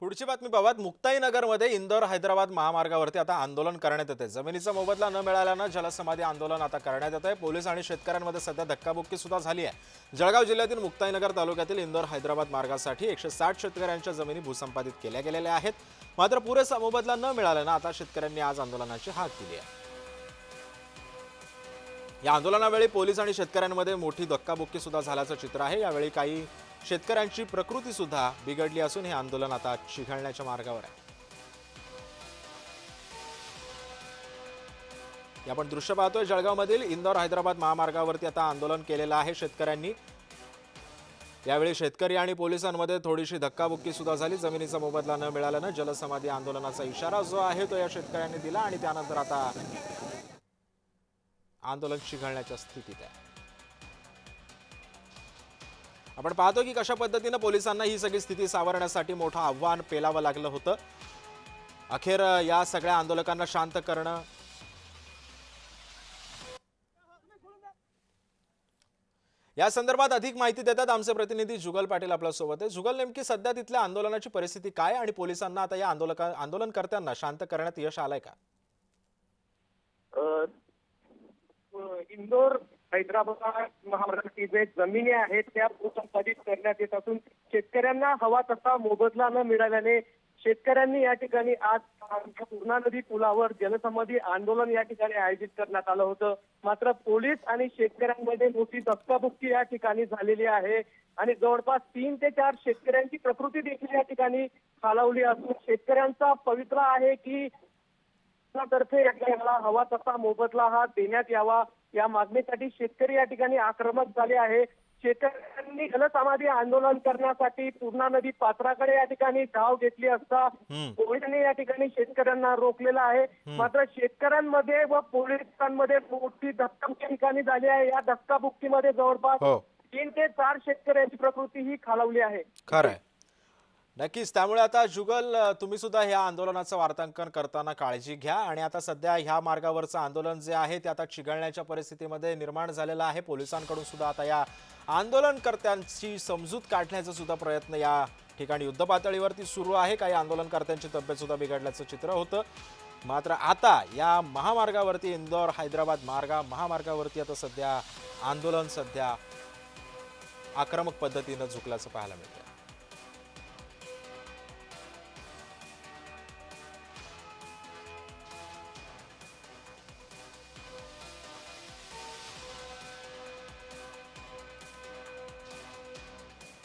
पुढची बातमी बाबत मुक्ताईनगरमध्ये इंदोर हैदराबाद महामार्गावरती आता आंदोलन करण्यात येते जमिनीचा मोबदला न मिळाल्यानं जलसमाधी आंदोलन आता करण्यात येत आहे पोलीस आणि शेतकऱ्यांमध्ये सध्या धक्काबुक्की सुद्धा झाली आहे. जळगाव जिल्ह्यातील मुक्ताईनगर तालुक्यातील इंदोर हैदराबाद मार्गासाठी एकशे साठ शेतकऱ्यांच्या जमिनी भूसंपादित केल्या गेलेल्या आहेत. मात्र पुरेसा मोबदला न मिळाल्यानं आता शेतकऱ्यांनी आज आंदोलनाची हाक दिली आहे. या आंदोलनावेळी पोलीस आणि शेतकऱ्यांमध्ये मोठी धक्काबुक्की सुद्धा झाल्याचं चित्र आहे. यावेळी काही शेतकऱ्यांची प्रकृती सुद्धा बिघडली असून हे आंदोलन आता चिघळण्याच्या मार्गावर आहे. आपण दृश्य पाहतोय. जळगावमधील इंदोर हैदराबाद महामार्गावरती आता आंदोलन केलेलं आहे शेतकऱ्यांनी. यावेळी शेतकरी आणि पोलिसांमध्ये थोडीशी धक्काबुक्की सुद्धा झाली. जमिनीचा मोबदला न मिळाल्यानं जलसमाधी आंदोलनाचा इशारा जो आहे तो या शेतकऱ्यांनी दिला आणि त्यानंतर आता आंदोलन चिघळण्याच्या स्थितीत आहे. आपण पाहतो की कशा पद्धतीनं पोलिसांना ही सगळी स्थिती सावरण्यासाठी मोठं आव्हान पेलावं लागलं होतं. अखेर या सगळ्या आंदोलकांना शांत करणं. या संदर्भात अधिक माहिती देतात आमचे प्रतिनिधी जुगल पाटील आपल्यासोबत आहे. जुगल नेमकी सध्या तिथल्या आंदोलनाची परिस्थिती काय आणि पोलिसांना आता या आंदोलक आंदोलनकर्त्यांना शांत करण्यात यश आलंय का? इंदोर हैदराबाद महामार्गाची जे जमिनी आहेत त्या भूसंपादित करण्यात येत असून शेतकऱ्यांना हवा तसा मोबदला न मिळाल्याने शेतकऱ्यांनी या ठिकाणी आज पूर्णा नदी पुलावर जलसमाधी आंदोलन या ठिकाणी आयोजित करण्यात आलं होतं. मात्र पोलीस आणि शेतकऱ्यांमध्ये मोठी धक्काबुक्की या ठिकाणी झालेली आहे आणि जवळपास तीन ते चार शेतकऱ्यांची प्रकृती देखील या ठिकाणी खालावली असून शेतकऱ्यांचा पवित्र आहे की तर्फे याला हवा तसा मोबदला हा देण्यात यावा. या मागणीसाठी शेतकरी या ठिकाणी आक्रमक झाले आहे. शेतकऱ्यांनी जलसमाधी आंदोलन करण्यासाठी पूर्णा नदी पात्राकडे या ठिकाणी धाव घेतली असता. पोलिसांनी या ठिकाणी शेतकऱ्यांना रोखलेलं आहे. मात्र शेतकऱ्यांमध्ये व पोलिसांमध्ये मोठी धक्काबुक्की ठिकाणी झाली आहे. या धक्काबुक्कीमध्ये जवळपास हो. तीन ते चार शेतकऱ्यांची प्रकृती ही खालावली आहे. खरं आहे. नक्कीच. त्यामुळे आता जुगल तुम्ही सुद्धा ह्या आंदोलनाचं वार्तांकन करताना काळजी घ्या आणि आता सध्या ह्या मार्गावरचं आंदोलन जे आहे ते आता चिघळण्याच्या परिस्थितीमध्ये निर्माण झालेलं आहे. पोलिसांकडून सुद्धा आता या आंदोलनकर्त्यांची समजूत काढण्याचा सुद्धा प्रयत्न या ठिकाणी युद्ध पातळीवरती सुरू आहे. काही आंदोलनकर्त्यांची तब्येत सुद्धा बिघडल्याचं चित्र होतं. मात्र आता या महामार्गावरती इंदोर हैदराबाद मार्गा महामार्गावरती आता सध्या आंदोलन सध्या आक्रमक पद्धतीनं झुकल्याचं पाहायला मिळतं